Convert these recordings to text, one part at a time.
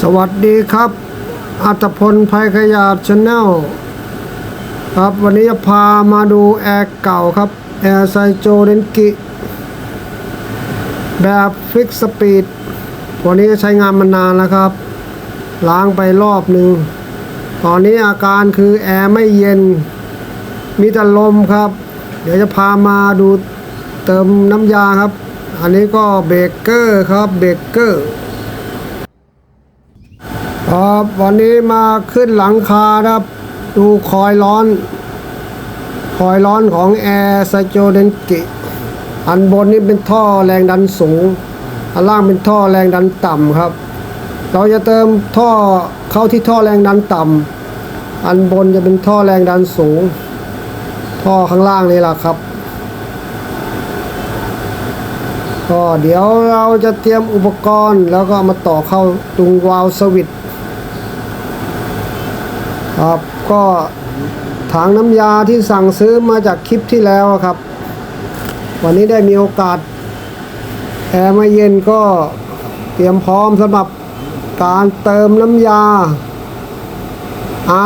สวัสดีครับ อัตพลภัยขยาดชาแนลครับวันนี้จะพามาดูแอร์เก่าครับ แอร์ไซโจเดนกิ แบบฟิกสปีดวันนี้ใช้งานมานานแล้วครับ ล้างไปรอบหนึ่ง ตอนนี้อาการคือแอร์ไม่เย็น มีแต่ลมครับ เดี๋ยวจะพามาดูเติมน้ำยาครับ อันนี้ก็เบรกเกอร์ครับเบรกเกอร์ ครับวันนี้มาขึ้นหลังคาครับ ดูคอยร้อน คอยร้อนของแอร์ไซโจเดนกิอันบนนี่เป็นท่อแรงดันสูง อันล่างเป็นท่อแรงดันต่ำครับ เราจะเติมท่อเข้าที่ท่อแรงดันต่ำอันบนจะเป็นท่อแรงดันสูง ท่อข้างล่างนี่แหละครับก็เดี๋ยวเราจะเตรียมอุปกรณ์แล้วก็มาต่อเข้าตรงวาล์วสวิตช์ ครับ ก็ถังน้ำยาที่สั่งซื้อมาจากคลิปที่แล้วครับ วันนี้ได้มีโอกาสแอร์ไม่เย็นก็เตรียมพร้อมสำหรับการเติมน้ำยา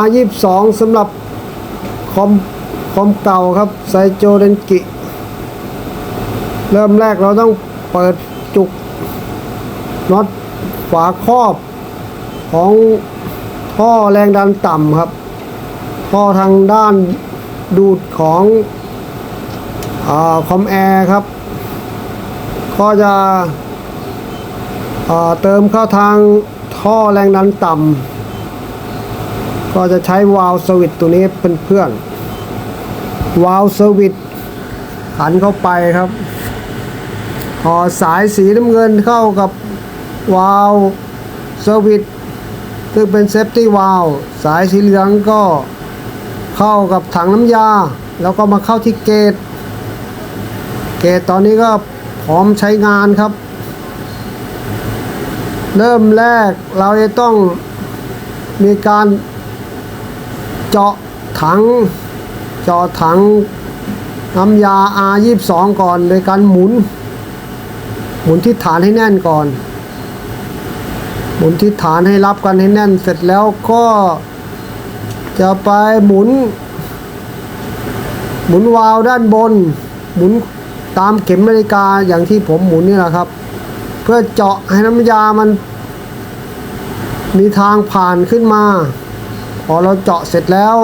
R22 สำหรับคอมคอมเก่าครับไซโจเดนกิ เริ่มแรกเราต้องเปิดจุกน็อตฝาครอบของ ท่อแรงดันต่ำครับท่อทางด้านดูดของอคอมแอร์ครับ ก็จะเติมเข้าทางท่อแรงดันต่ำก็จะใช้วาล์วสวิตตัวนี้เป็นเพื่อนวาล์วสวิตหันเข้าไปครับพอสายสีน้ำเงินเข้ากับวาล์วสวิต ซึ่งเป็นเซฟตี้วาลสายสีเหลืองก็เข้ากับถังน้ำยา แล้วก็มาเข้าที่เกต เกตตอนนี้ก็พร้อมใช้งานครับ เริ่มแรกเราจะต้องมีการเจาะถัง เจาะถังน้ำยา R22 ก่อนโดยการหมุน หมุนที่ฐานให้แน่นก่อน หมุนที่ฐานให้รับกันให้แน่นเสร็จแล้วก็จะไปหมุน หมุนวาล์วด้านบน หมุนตามเข็มนาฬิกาอย่างที่ผมหมุนนี่แหละครับ เพื่อเจาะให้น้ำยามัน มีทางผ่านขึ้นมา พอเราเจาะเสร็จแล้ว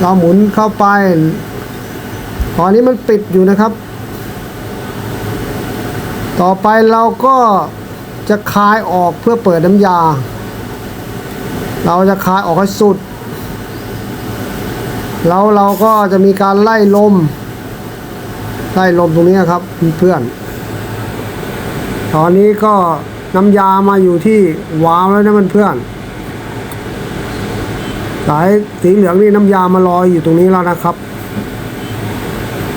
เราหมุนเข้าไปตอนนี้มันปิดอยู่นะครับ ต่อไปเราก็ จะคายออกเพื่อเปิดน้ำยา เราจะคายออกให้สุด แล้วเราก็จะมีการไล่ลม ไล่ลมตรงนี้ครับเพื่อน ตอนนี้ก็น้ำยามาอยู่ที่วาล์วแล้วนะเพื่อนสายสีเหลืองนี่น้ำยามาลอยอยู่ตรงนี้แล้วนะครับ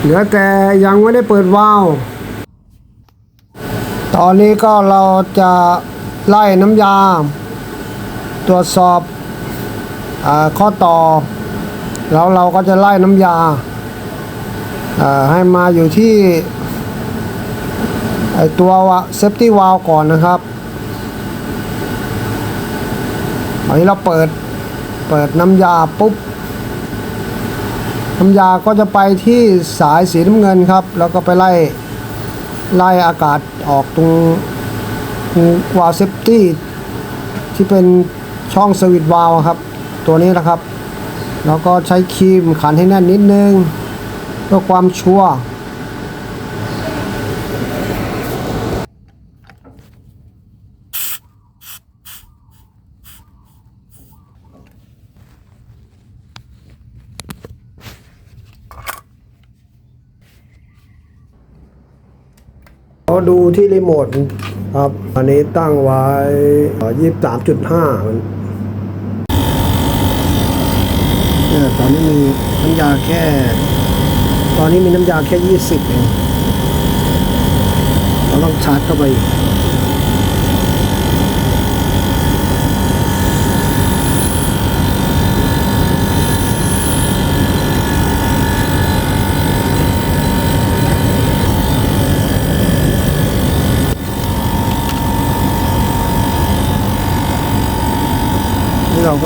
เหลือแต่ยังไม่ได้เปิดวาล์ว ตอนนี้ก็เราจะไล่น้ำยา ตรวจสอบอข้อต่อ แล้วเราก็จะไล่น้ำยาให้มาอยู่ที่ไอตัวเซฟตี้วาลก่อนนะครับอันนี้เราเปิดเปิดน้ำยาปุ๊บ น้ำยาก็จะไปที่สายสีน้ำเงินครับ แล้วก็ไปไล่ ไล่อากาศออกตรงวาล์วเซฟตี้ที่เป็นช่องสวิตช์วาล์วครับ ตัวนี้นะครับ แล้วก็ใช้ครีมขันให้แน่นนิดนึงเพื่อความชัวร์ ดูที่รีโมทครับ อันนี้ตั้งไว้ยี่สามจุดห้าเนี่ยตอนนี้มีน้ำยาแค่ ตอนนี้มีน้ำยาแค่ยี่สิบเองเราต้องชาร์จเข้าไปอีก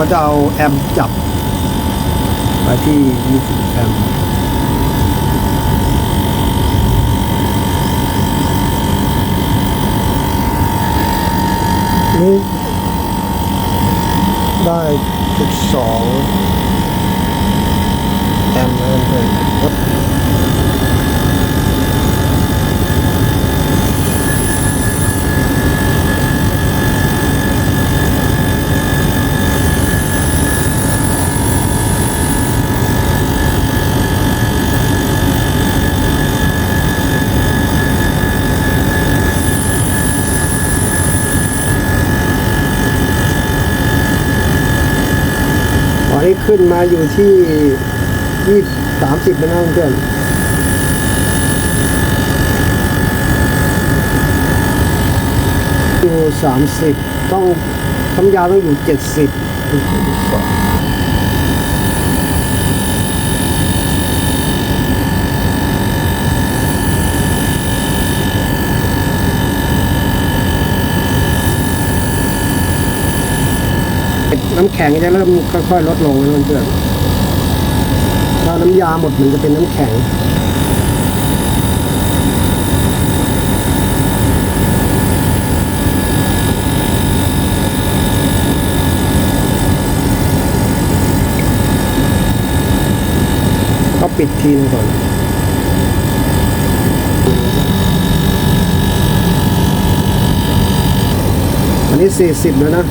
ก็จะเอาแอมจับไปที่20แอมนี่ได้จุดสองแอมป์แล้วเพื่อนต ขึ้นมาอยู่ที่ยี่สามสิบแล้วนะเพื่อนอยู่สามสิบต้องทำยาต้องอยู่เจ็ดสิบ น้ำแข็งจะเริ่มค่อยๆลดลงแล้วเพื่อนๆถ้าน้ำยาหมดมันจะเป็นน้ำแข็งก็ปิดทีนก่อนอันนี้ 40 แล้วนะ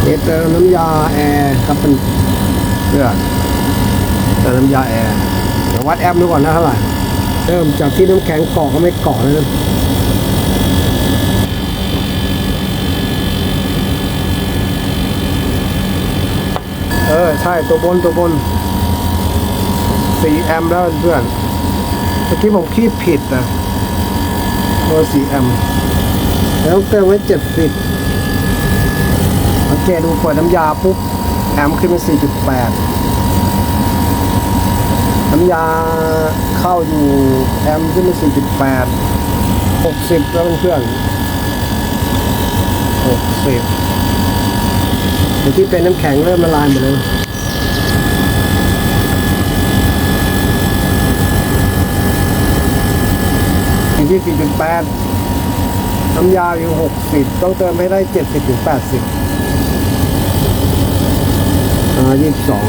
เดี๋ยว เติมน้ำยาแอร์ครับเป็นเพื่อนเติมน้ำยาแอร์เดี๋ยววัดแอมป์ดูก่อนนะเท่าไหร่เริ่มจากที่น้ำแข็งเกาะก็ไม่เกาะแล้วนะเออ ใช่ตัวบนตัวบน4แอมป์แล้วเพื่อนเมื่อกี้ผมคีบผิดนะเบอร์4แอมป์แล้วเติมไว้70 เกตดูเปิดน้ำยาปุ๊บแอมขึ้นเป็น4.8 น้ำยาเข้าอยู่แอมขึ้นเป็น4.8 60 แล้วเพื่อน60เดี๋ยวที่เป็นน้ำแข็งเริ่มละลายหมดเลยอยู่ที่4.8น้ำยาอยู่ 60 ต้องเติมให้ได้ 70ถึง80 อายี่สิบสอง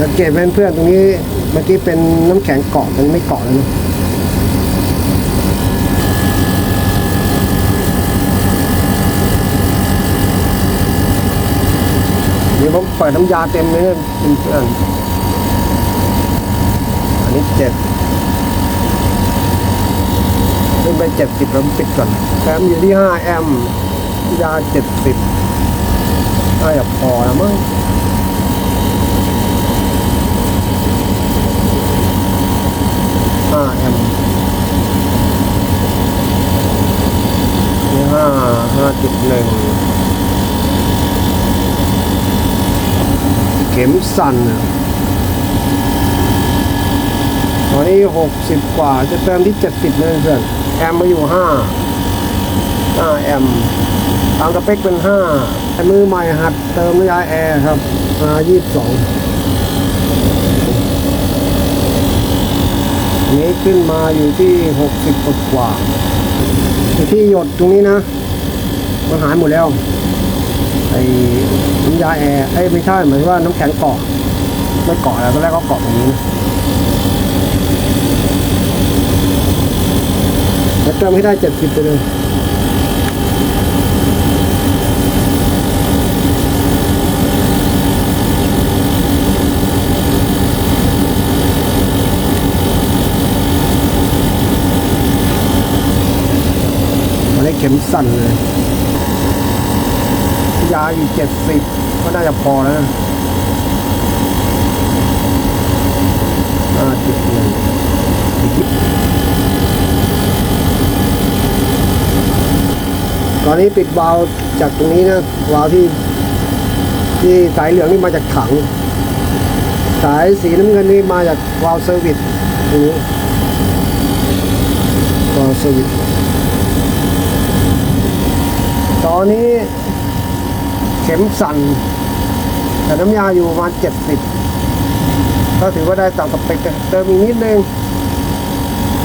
สังเกตเพื่อนเพื่อนๆตรงนี้เมื่อกี้เป็นน้ำแข็งเกาะตรงนี้ไม่เกาะแล้วนะเดี๋ยวผมเปิดน้ำยาเต็มเลยนเพื่อนอันนี้เจ็ดขึ้นไปเจ็ดสิบแล้วปิดก่อนแอมอยู่ที่ห้าแอม ยาเจ็ดสิบน่าจะพอแล้วมั้งห้าแอมนี่ห้าห้าจุดหนึ่งเข็มสั่นอะตอนนี้หกสิบกว่าจะเติมที่เจ็ดสิบเลยเพื่อนแอมมาอยู่ห้าห้าแอม ตามสเปคเป็นห้าแต่มือใหม่หัดเติมน้ำยาแอร์ครับมายี่สิบสองนี้ขึ้นมาอยู่ที่หกสิบกว่าที่หยดตรงนี้นะมันหายหมดแล้วไอ้น้ำยาแอร์ไอ้ไม่ใช่เหมือนว่าน้ำแข็งเกาะไม่เกาะแล้วตอนแรกก็เกาะตรงนี้แล้วเติมให้ได้เจ็ดสิบไปเลย มันได้เข็มสั่นเลย ยาอยู่เจ็ดสิบก็น่าจะพอแล้วนะห้าจุดหนึ่งตอนนี้ปิดวาล์วจากตรงนี้นะวาล์วที่ ที่สายเหลืองนี่มาจากถัง สายสีน้ำเงินนี่มาจากวาล์วเซอร์วิสตรงนี้วาล์วเซอร์วิสต อนนี้เข็มสั่น แต่น้ำยาอยู่ประมาณเจ็ดสิบก็ถือว่าได้ตามสเปคนะเติมอีกนิดนึง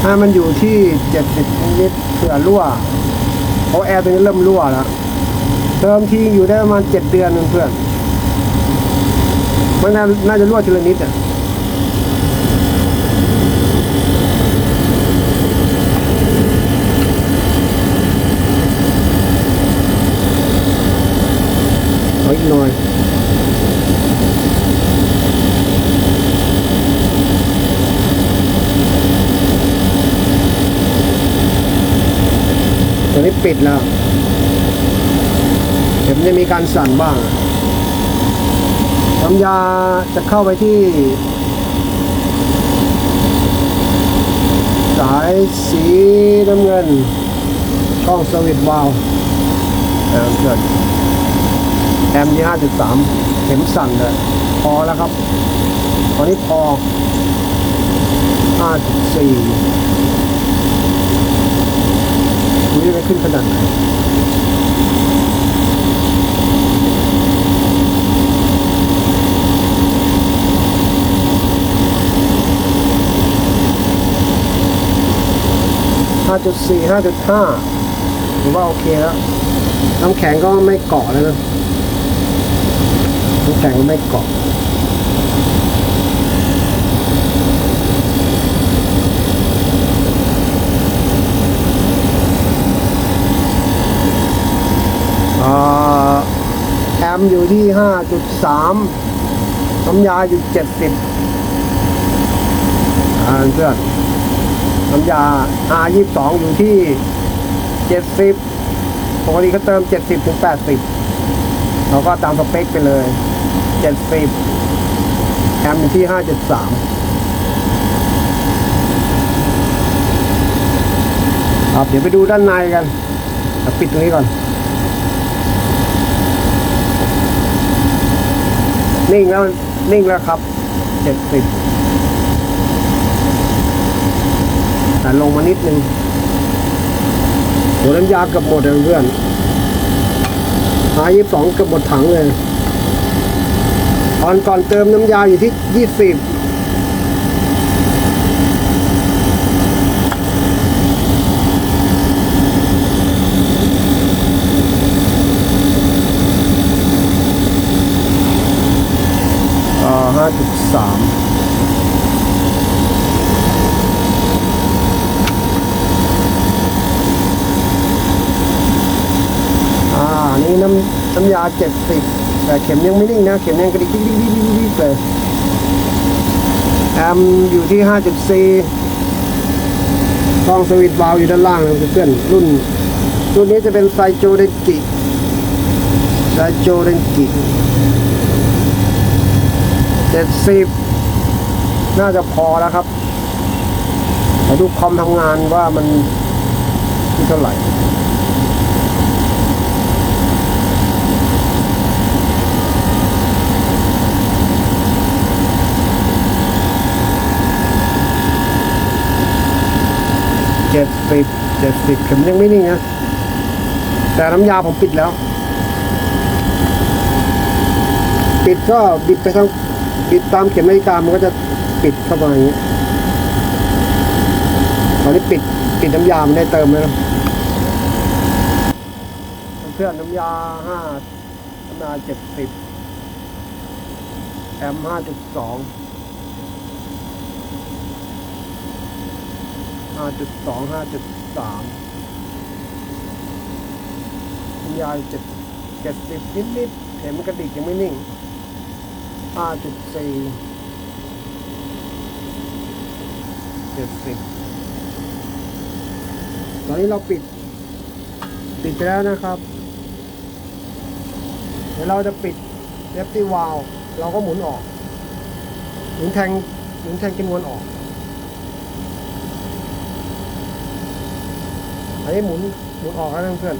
ให้มันอยู่ที่เจ็ดสิบนิดเผื่อรั่วเพราะแอร์ตัวนี้เริ่มรั่วแล้วเติมทีอยู่ได้ประมาณเจ็ดเดือนเพื่อนมันน่าน่าจะรั่วทีละนิดอะ เอาอีก หน่อยตัวนี้ปิดแล้วเข็มจะมีการสั่นบ้างน้ำยาจะเข้าไปที่ สายสีน้ำเงินช่องสวิตช์วาล์วเอเกิด แอมยี่ห้าจุดสามเข็มสั่นเลยพอแล้วครับ ตอนนี้พอห้าจุดสี่ดูจะไปขึ้นขนาดไหนห้าจุดสี่ห้าจุดห้าถือว่าโอเคแล้ว น้ำแข็งก็ไม่เกาะแล้วนะ น้ำแข็งไม่เกาะอ่าแอมอยู่ที่ 5.3น้ำยาอยู่ 70อ่าเพื่อนน้ำยา R22 อยู่ที่ 70ปกติเขาเติม 70ถึง80 เราก็ตามสเปคไปเลย 70 แอมป์ที่5.3ครับ เดี๋ยวไปดูด้านในกัน ปิดตรงนี้ก่อน นิ่งแล้ว นิ่งแล้วครับ 70 แต่ลงมานิดนึงโหน้ำยาเกับหมดเลยเพื่อน หายี่สองเกือบหมดถังเลย ตอนก่อนเติมน้ำยาอยู่ที่ยี่สิบอ่าห้าจุดสามอ่า น้ำน้ำยาเจ็ดสิบแต่เข็มยังไม่นิ่งนะ เข็มยังกระดิกดิ๊กดิ๊กดิ๊กดิกดิกเลยแอมอยู่ที่5.4ช่องสวิตช์วาล์วอยู่ด้านล่างนะเพื่อนรุ่น รุ่นนี้จะเป็นไซโจเดนกิไซโจเดนกิ70น่าจะพอแล้วครับมาดูคอมทำงานว่ามันที่เท่าไหร่ จ็ดสิบเจ็ดสิบเข็มยังไม่นิ่งนะ แต่น้ำยาผมปิดแล้ว ปิดก็บิดไปทางบิดตามเข็มนาฬิกามันก็จะปิดเข้ามาอย่างนี้ตอนนี้ปิดปิดน้ำยามันได้เติมแล้วเพื่อนน้ำยาห้าน้ำยาเจ็ดสิบแอมห้าจุดสอง ห้าจุดสองห้าจุดสามคุณยายเจ็ดเจ็ดสิบนิดนิดๆเห็นมันกระดิกยังไม่นิ่งห้าจุดสี่เจ็ดสิบตอนนี้เราปิด ปิดไปแล้วนะครับ เดี๋ยวเราจะปิดเซฟตี้วาลเราก็หมุนออกหมุนแทงหมุนแทงกินวนออก อันนี้หมุนหมุนออกแล้วนะเพื่อน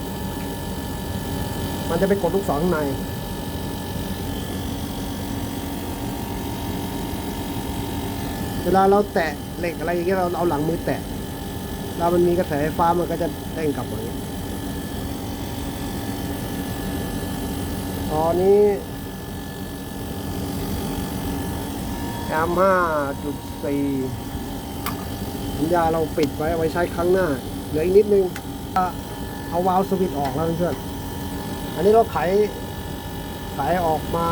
มันจะไปกดลูกศรข้างในเวลาเราแตะเหล็กอะไรอย่างเงี้ยเราเอาหลังมือแตะแล้วมันมีกระแสไฟฟ้ามันก็จะเด้งกลับมาอย่างเงี้ยตอนนี้แอมห้าจุดสี่สัญญาเราปิดไว้ไว้ใช้ครั้งหน้า เหลืออีกนิดนึงเอาวาล์วสวิตออกแล้วเพื่อนๆอันนี้เราไขไขออกมา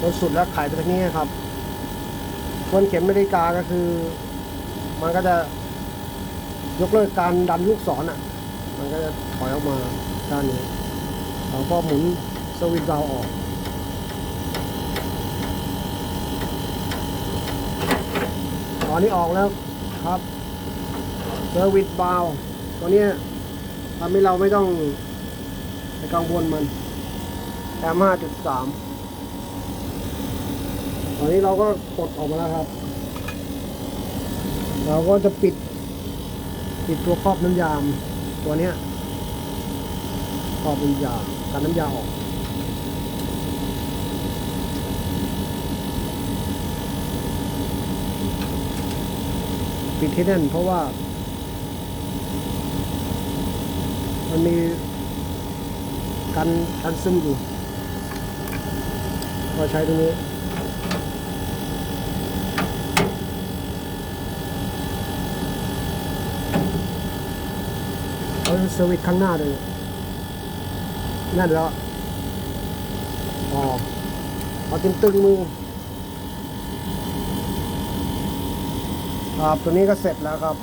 จนสุดแล้วไขไปทางนี้ครับส่วนเข็มนาฬิกาก็คือ มันก็จะยกเลิกการดันลูกศรอะ มันก็จะถอยออกมาด้านนี้เราก็หมุนสวิตช์เราออกตอนนี้ออกแล้วครับ เซอร์วิสบาวตัวนี้ทำให้เราไม่ต้องไปกังวลมันแอมห้าจุดสามตอนนี้เราก็กดออกมาแล้วครับ เราก็จะปิด ปิดตัวครอบน้ำยาม ตัวเนี้ยครอบน้ำยากันน้ำยาออกปิดให้แน่นเพราะว่า มันมีกันกันซึมอยู่ก็ใช้ตรงนี้เอาสวิตช์ข้างหน้าเลยนั่นแล้วอ๋อเอาตึงตึงมือครับตัวนี้ก็เสร็จแล้วครับ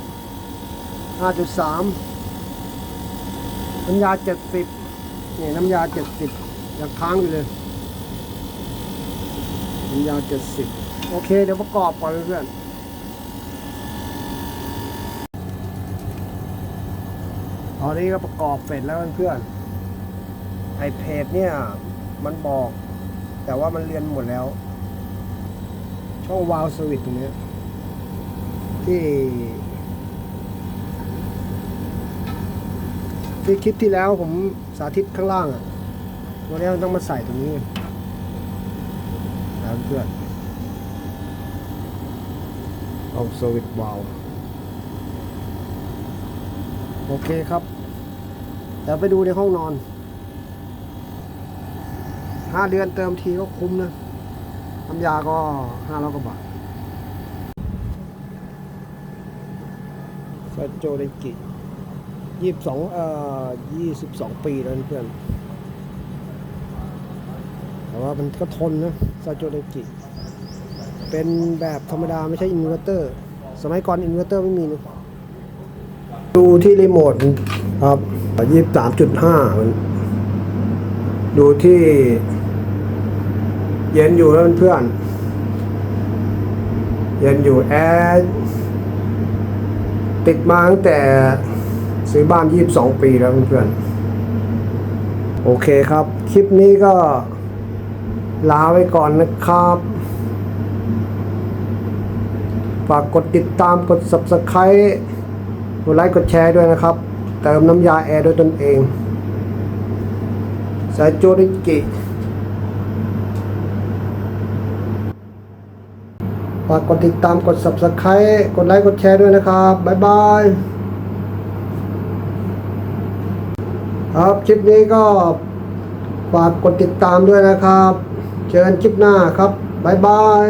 5.3 น้ำยา70นี่น้ำยา70ยังค้างอยู่เลยน้ำยา70โอเค เดี๋ยวประกอบก่อนเพื่อนตอนนี้ก็ประกอบเสร็จแล้วเพื่อนไอเพจเนี่ย มันบอก แต่ว่ามันเรียนหมดแล้ว ช่องวาล์วสวิตช์ตรงนี้ที่ ที่คลิปที่แล้วผมสาธิตข้างล่างอะวันนี้ต้องมาใส่ตรงนี้นะเพื่อนเอาสวิตช์วาลโอเคครับเดี๋ยวไปดูในห้องนอนห้าเดือนเติมทีก็คุ้มนะน้ำยาก็ห้าร้อยกว่าบาทซาโจเดกิ ยี่สิบสองเอ่อยี่สิบสองปีแล้วเพื่อน แต่ว่ามันก็ทนนะซาโจเดกิ เป็นแบบธรรมดาไม่ใช่อินเวอร์เตอร์ สมัยก่อนอินเวอร์เตอร์ไม่มีนะดูที่รีโมทครับยี่สามจุดห้าดูที่เย็นอยู่แล้วเพื่อนเย็นอยู่แอร์ติดมาตั้งแต่ ซื้อบ้านยี่สองปีแล้วเพื่อนโอเคครับ คลิปนี้ก็ลาไว้ก่อนนะครับ ฝากกดติดตามกด subscribe กดไลค์กดแชร์ด้วยนะครับ เติมน้ำยาแอร์ด้วยตนเอง สายโจริกิฝากกดติดตามกด subscribe กดไลค์กดแชร์ด้วยนะครับ บ๊ายบาย ครับคลิปนี้ก็ฝากกดติดตามด้วยนะครับ เจอกันคลิปหน้าครับ บ๊ายบาย